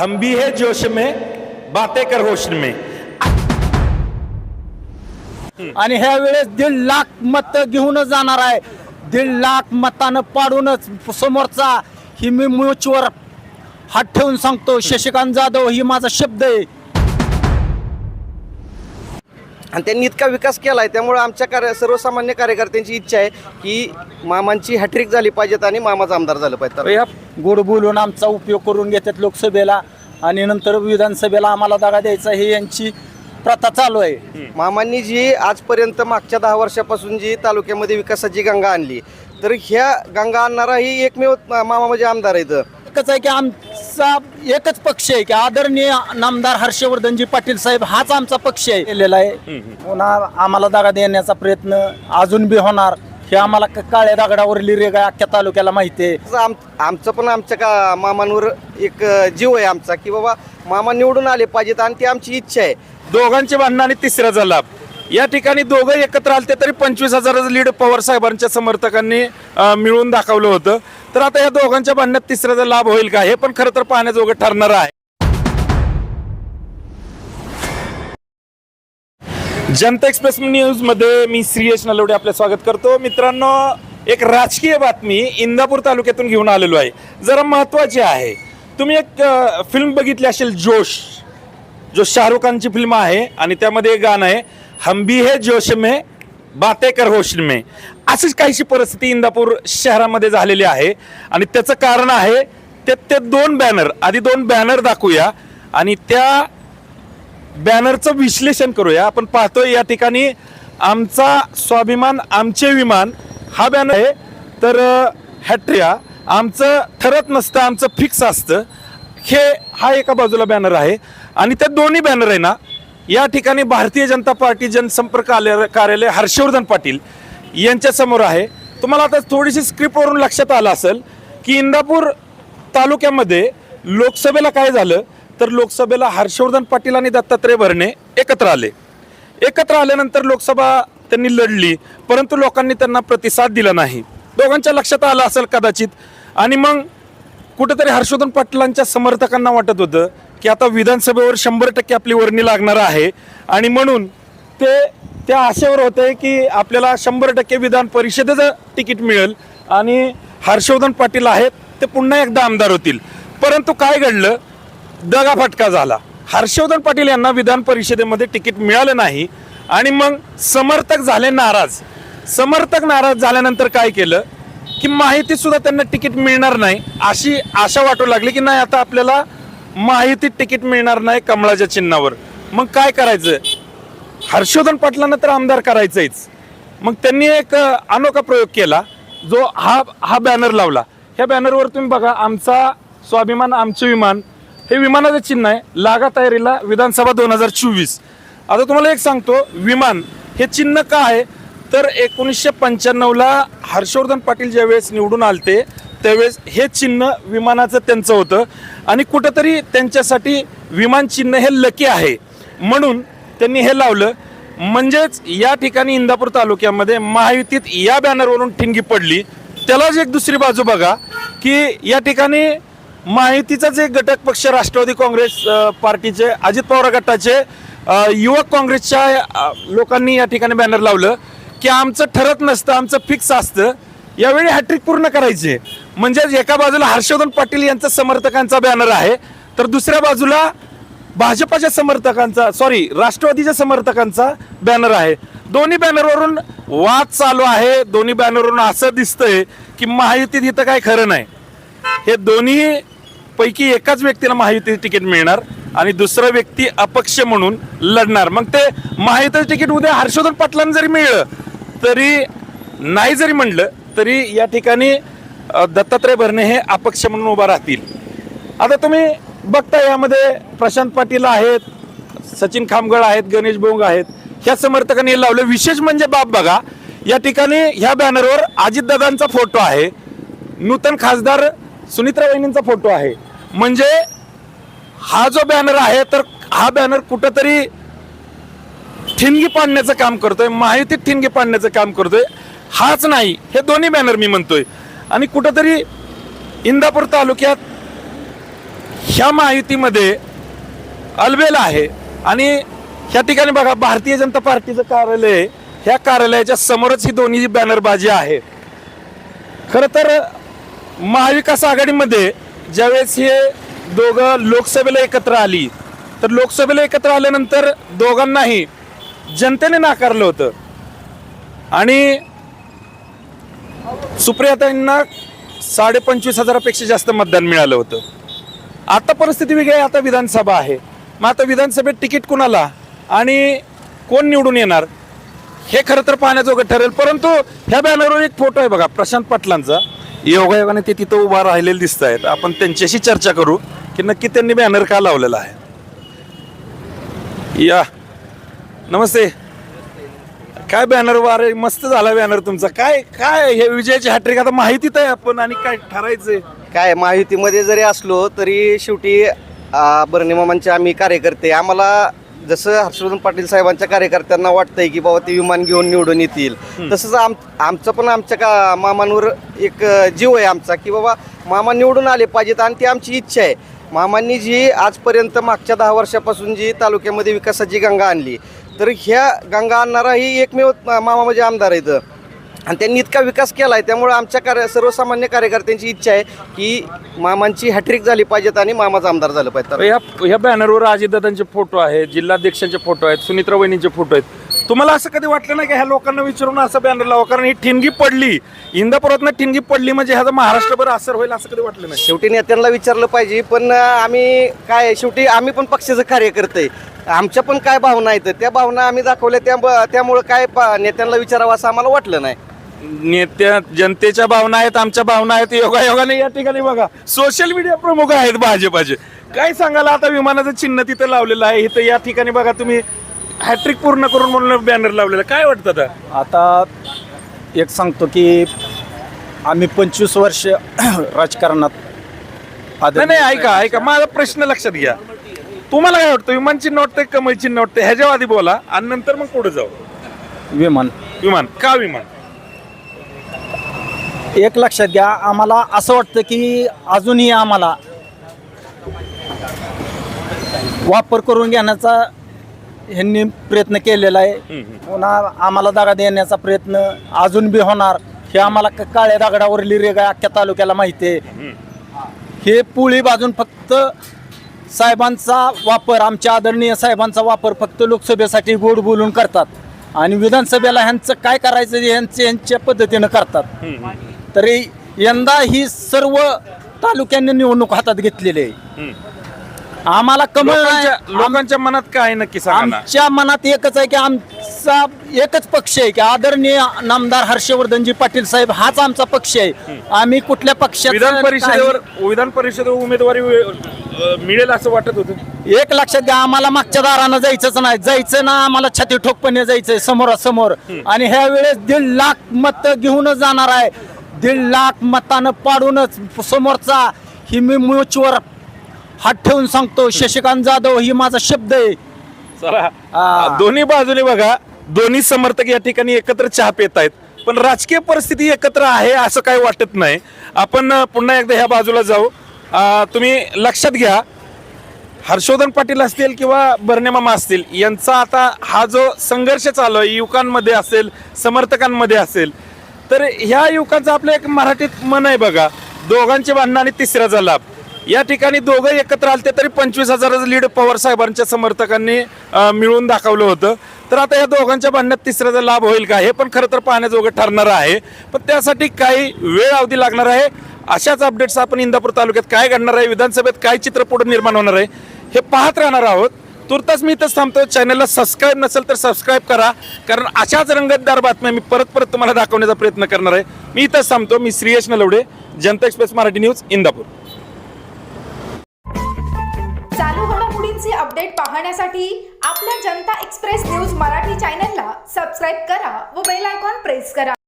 हम भी है जोश में बातें कर होश में। आणि ह्या वेळेस दीड लाख मत घेऊनच जाणार आहे. दीड लाख मतानं पाडूनच समोरचा ही मी मूचवर हात ठेवून सांगतो शशिकांत जाधव ही माझा शब्द आहे. आणि त्यांनी इतका विकास केला आहे त्यामुळे आमच्या कार्य सर्वसामान्य कार्यकर्त्यांची इच्छा आहे की मामांची हॅट्रिक झाली पाहिजेत आणि मामाचा आमदार झालं पाहिजे तर या गोड बोलून आमचा उपयोग करून घेतात लोकसभेला आणि नंतर विधानसभेला आम्हाला दगा द्यायचा हे यांची प्रथा चालू आहे. मामांनी जी आजपर्यंत मागच्या दहा वर्षापासून जी तालुक्यामध्ये विकासाची गंगा आणली तर ह्या गंगा आणणारा ही एकमेव मामा म्हणजे आमदार आहेत. एकच आहे की आमचा एकच पक्ष आहे की आदरणीय नामदार हर्षवर्धनजी पाटील साहेब हाच आमचा पक्ष आहे. केलेला आहे. पुन्हा आम्हाला दगा देण्याचा प्रयत्न अजून बी होणार. हे आम्हाला क- काळ्या दगडावरली रेग आहे अख्ख्या तालुक्याला माहिती आहे. आम आमचं पण आमच्या का मामांवर एक अ, जीव आहे आमचा की बाबा मामा निवडून आले पाहिजेत आणि ती आमची इच्छा आहे. दोघांचे भांडण आणि तिसऱ्याचा लाभ या ठिकाणी दोघं एकत्र आलते तरी पंचवीस हजाराचं लीड पवार साहेबांच्या समर्थकांनी मिळून दाखवलं होतं. तर आता या दोघांच्या भांडण्यात तिसऱ्याचा लाभ होईल का? हे पण खरं तर पाहण्याजोगं ठरणार आहे. जनता एक्सप्रेस न्यूजमध्ये मी श्रीयश नलवडे आपलं स्वागत करतो. मित्रांनो एक राजकीय बातमी इंदापूर तालुक्यातून घेऊन आलेलो आहे. जरा महत्वाची आहे. तुम्ही एक फिल्म बघितली असेल जोश. जो शाहरुख खानची फिल्म आहे आणि त्यामध्ये एक गाणं आहे. हम भी है जोश में बातें कर होश में. अशीच काहीशी परिस्थिती इंदापूर शहरामध्ये झालेली आहे. आणि त्याचं कारण आहे ते ते दोन बॅनर आधी दोन बॅनर दाखवूया. आणि त्या बॅनरचं विश्लेषण करूया. आपण पाहतोय या ठिकाणी आमचा स्वाभिमान आमचे विमान हा बॅनर आहे. तर हॅट्रिया आमचं ठरत नसतं आमचं फिक्स असतं. हे हा एका बाजूला बॅनर आहे. आणि त्या दोन्ही बॅनर आहे ना या ठिकाणी भारतीय जनता पार्टी जनसंपर्क आले- कार्यालय हर्षवर्धन पाटील यांच्यासमोर आहे. तुम्हाला आता थोडीशी स्क्रिप्टवरून लक्षात आलं असेल की इंदापूर तालुक्यामध्ये लोकसभेला काय झालं? तर लोकसभेला हर्षवर्धन पाटील आणि दत्तात्रय भरणे एकत्र आले. एकत्र आल्यानंतर लोकसभा त्यांनी लढली परंतु लोकांनी त्यांना प्रतिसाद दिला नाही. दोघांच्या लक्षात आलं असेल कदाचित. आणि मग कुठेतरी हर्षवर्धन पाटलांच्या समर्थकांना वाटत होतं की आता विधानसभेवर शंभर टक्के आपली वर्णी लागणार आहे. आणि म्हणून ते त्या आशेवर होते की आपल्याला शंभर टक्के विधान परिषदेचं तिकीट मिळेल. आणि हर्षवर्धन पाटील आहेत ते पुन्हा एकदा आमदार होतील. परंतु काय घडलं? दगाफटका झाला. हर्षवर्धन पाटील यांना विधान परिषदेमध्ये तिकीट मिळालं नाही. आणि मग समर्थक झाले नाराज. समर्थक नाराज झाल्यानंतर काय केलं? की माहितीसुद्धा त्यांना तिकीट मिळणार नाही अशी आशा वाटू लागली की नाही आता आपल्याला माहितीत तिकीट मिळणार नाही कमळाच्या चिन्हावर. मग काय करायचं? हर्षवर्धन पाटलांना तर आमदार करायचंच मग त्यांनी एक अनोखा प्रयोग केला. जो हा हा बॅनर लावला. ह्या बॅनरवर तुम्ही बघा आमचा स्वाभिमान आमचे विमान हे विमानाचं चिन्ह आहे. लागा तयारीला विधानसभा दोन हजार चोवीस. आता तुम्हाला एक सांगतो विमान हे चिन्ह का आहे? तर एकोणीसशे पंच्याण्णवला हर्षवर्धन पाटील ज्यावेळेस निवडून आलते त्यावेळेस हे चिन्ह विमानाचं त्यांचं होतं. आणि कुठंतरी त्यांच्यासाठी विमान चिन्ह हे लकी आहे. म्हणून त्यांनी हे लावलं. म्हणजेच या ठिकाणी इंदापूर तालुक्यामध्ये महायुतीत या बॅनरवरून ठिणगी पडली. त्यालाच एक दुसरी बाजू बघा की या ठिकाणी महायुतीचाच एक घटक पक्ष राष्ट्रवादी काँग्रेस पार्टीचे अजित पवार गटाचे युवक काँग्रेसच्या लोकांनी या ठिकाणी बॅनर लावलं की आमचं ठरत नसतं आमचं फिक्स असतं. यावेळी हॅट्रिक पूर्ण करायची. म्हणजेच एका बाजूला हर्षवर्धन पाटील यांचा समर्थकांचा बॅनर आहे तर दुसऱ्या बाजूला भाजपाच्या समर्थकांचा सॉरी राष्ट्रवादीच्या समर्थकांचा बॅनर आहे. दोन्ही बॅनरवरून वाद चालू आहे. दोन्ही बॅनरवरून असं दिसतंय की महायुतीत इथं काय खरं नाही. हे दोन्ही पैकी एकाच व्यक्तीला महायुतीत तिकीट मिळणार आणि दुसरा व्यक्ती अपक्ष म्हणून लढणार. मग ते महायुतीचं तिकीट उद्या हर्षवर्धन पाटलांना जरी मिळलं तरी नाही जरी म्हणलं तरी या ठिकाणी दत्तात्रय भरणे हे अपक्ष म्हणून उभा राहतील. आता तुम्ही बघता यामध्ये प्रशांत पाटील आहेत सचिन खामगड आहेत गणेश बोंग आहेत. ह्या समर्थकांनी लावले लावलं. विशेष म्हणजे बाब बघा या ठिकाणी ह्या बॅनरवर अजितदादांचा फोटो आहे. नूतन खासदार सुनित्रा वहिनींचा फोटो आहे. म्हणजे हा जो बॅनर आहे तर हा बॅनर कुठंतरी ठिणगी पाडण्याचं काम करतोय माहिती ठिणगी पाडण्याचं काम करतोय. हाच नाही. हे दोन्ही बॅनर मी म्हणतोय. आणि कुठंतरी इंदापूर तालुक्यात ह्या महायुतीमध्ये अलबेल आहे. आणि ह्या ठिकाणी बघा भारतीय जनता पार्टीचं कार्यालय आहे. ह्या कार्यालयाच्या समोरच ही दोन्ही बॅनरबाजी आहे. खरं तर महाविकास आघाडीमध्ये ज्यावेळेस हे दोघं लोकसभेला एकत्र आली तर लोकसभेला एकत्र आल्यानंतर दोघांनाही जनतेने नाकारलं होतं. आणि सुप्रियाताईंना साडेपंचवीस हजारापेक्षा जास्त मतदान मिळालं होतं. आता परिस्थिती वेगळी आहे आता विधानसभा आहे. मग आता विधानसभेत तिकीट कुणाला आणि कोण निवडून येणार हे खरं तर पाहण्याजोगं ठरेल. परंतु ह्या बॅनरवर एक फोटो आहे बघा प्रशांत पाटलांचा. योगायोगाने ते तिथं उभा राहिलेले दिसत आहेत आपण त्यांच्याशी चर्चा करू की नक्की त्यांनी बॅनर का लावलेला आहे. या. नमस्ते. काय बॅनर वारे? मस्त झाला बॅनर तुमचा. काय काय हे विजयाची हॅट्रिक आता माहितीत आहे आपण आणि काय ठरायचंय? काय महायुतीमध्ये जरी असलो तरी शेवटी आ, बर्णे मामांचे आम्ही कार्यकर्ते. आम्हाला जसं हर्षवर्धन पाटील साहेबांच्या कार्यकर्त्यांना वाटतंय की बाबा ते विमान घेऊन निवडून येतील तसंच आम आमचं पण आमच्या का मामांवर एक जीव आहे आमचा की बाबा मामा निवडून आले पाहिजेत आणि ती आमची इच्छा आहे. मामांनी जी आजपर्यंत मागच्या दहा वर्षापासून जी तालुक्यामध्ये विकासाची गंगा आणली तर ह्या गंगा आणणारा ही एकमेव मामा म्हणजे आमदार आहेत. आणि त्यांनी इतका विकास केला आहे त्यामुळे आमच्या कार्य सर्वसामान्य कार्यकर्त्यांची इच्छा आहे की मामांची हॅट्रिक झाली पाहिजेत आणि मामाचं आमदार झालं पाहिजे तर ह्या ह्या बॅनरवर अजितदादांचे फोटो आहेत जिल्हाध्यक्षांचे फोटो आहेत सुनित्रा वहिनींचे फोटो आहेत. तुम्हाला असं कधी वाटलं नाही की ह्या लोकांना विचारून असं बॅनर लावा? कारण ही ठिणगी पडली. इंदापुरातनं ठिणगी पडली म्हणजे ह्याचा महाराष्ट्रभर असर होईल असं कधी वाटलं नाही? शेवटी नेत्यांना विचारलं पाहिजे पण आम्ही काय शेवटी आम्ही पण पक्षाचं कार्यकर्ते आमच्या पण काय भावना आहेत त्या भावना आम्ही दाखवल्या त्या त्यामुळं काय पा- नेत्यांना विचारावं असं आम्हाला वाटलं नाही. नेत्या जनतेच्या भावना आहेत आमच्या भावना आहेत योगायोगाने या ठिकाणी बघा सोशल मीडिया प्रमुख आहेत भाजपाचे. काय सांगाल आता विमानाचं चिन्ह तिथं लावलेलं आहे इथं या ठिकाणी बघा तुम्ही हॅट्रिक पूर्ण करून म्हणून बॅनर लावलेलं काय वाटतं आता? आता एक सांगतो की आम्ही पंचवीस वर्ष राजकारणात नाही ऐका ऐका माझा प्रश्न लक्षात घ्या. तुम्हाला काय वाटतं? विमान चिन्ह वाटतंय कमल चिन्ह वाटतंय ह्याच्या आधी बोला. आणि नंतर मग पुढे जाऊ. विमान. विमान. का विमान? एक लक्षात घ्या. आम्हाला असं वाटतं की अजूनही आम्हाला वापर करून घेण्याचा ह्यांनी प्रयत्न केलेला आहे. पुन्हा आम्हाला दगा देण्याचा प्रयत्न अजून बी होणार. हे आम्हाला क- काळ्या दगडावरली रेगा अख्ख्या तालुक्याला माहिती आहे. हे पुळी बाजून फक्त साहेबांचा वापर आमच्या आदरणीय साहेबांचा वापर फक्त लोकसभेसाठी गोड बोलून करतात. आणि विधानसभेला ह्यांचं काय करायचं ह्यांचे ह्यांच्या पद्धतीनं करतात. तरी यंदा ही सर्व तालुक्यांनी निवडणूक हातात घेतलेली आहे. आम्हाला कमळ लोकांच्या मनात काय आहे नक्की आमच्या मनात एकच आहे की आमचा एकच पक्ष आहे की आदरणीय नामदार हर्षवर्धनजी पाटील साहेब हाच आमचा पक्ष आहे. आम्ही कुठल्या पक्षात विधान परिषदेवर विधान परिषदेवर उमेदवारी मिळेल असं वाटत होतं? एक लक्षात घ्या आम्हाला मागच्या दारानं जायचंच नाही. जायचं ना आम्हाला छाती ठोकपणे जायचंय समोरासमोर. आणि ह्या वेळेस दीड लाख मत घेऊनच जाणार आहे. दीड लाख मतानं पाडूनच समोरचा ही मी मूचवर हात ठेवून सांगतो शशिकांत जाधव ही माझा शब्द आहे. चला. दोन्ही बाजूने बघा. दोन्ही समर्थक या ठिकाणी एकत्र चहा पित आहेत. पण राजकीय परिस्थिती एकत्र आहे असं काही वाटत नाही. आपण अं, पुन्हा एकदा ह्या बाजूला जाऊ. तुम्ही लक्षात घ्या. हर्षवर्धन पाटील असतील किंवा बर्नेमामा असतील यांचा आता हा जो संघर्ष चालू आहे युवकांमध्ये असेल समर्थकांमध्ये असेल तर ह्या युवकांचं आपलं एक मराठीत मन आहे बघा. दोघांचे भांडणं आणि तिसऱ्याचा लाभ. या ठिकाणी दोघं एकत्र आलते तरी पंचवीस हजाराचं लीड पवार साहेबांच्या समर्थकांनी मिळून दाखवलं होतं. तर आता या दोघांच्या भांडण्यात तिसऱ्याचा लाभ होईल का? हे पण खरं तर पाहण्याजोगं ठरणार आहे. पण त्यासाठी काही वेळ अवधी लागणार आहे. अशाच अपडेट्स आपण इंदापूर तालुक्यात काय घडणार आहे विधानसभेत काय चित्र पुढे निर्माण होणार आहे हे पाहत राहणार आहोत. तुर्तास मी इथंच थांबतो चॅनलला सबस्क्राईब नसेल तर सबस्क्राईब करा कारण अशाच रंगतदार बातम्या मी परत परत तुम्हाला दाखवण्याचा प्रयत्न करणार आहे. मी इथंच थांबतो. मी श्रीयश नलवडे जनता एक्सप्रेस मराठी न्यूज इंदापूर. चालू घडामोडींचे अपडेट पाहण्यासाठी आपल्या जनता एक्सप्रेस न्यूज मराठी चॅनलला सबस्क्राईब करा व बेल आयकॉन प्रेस करा.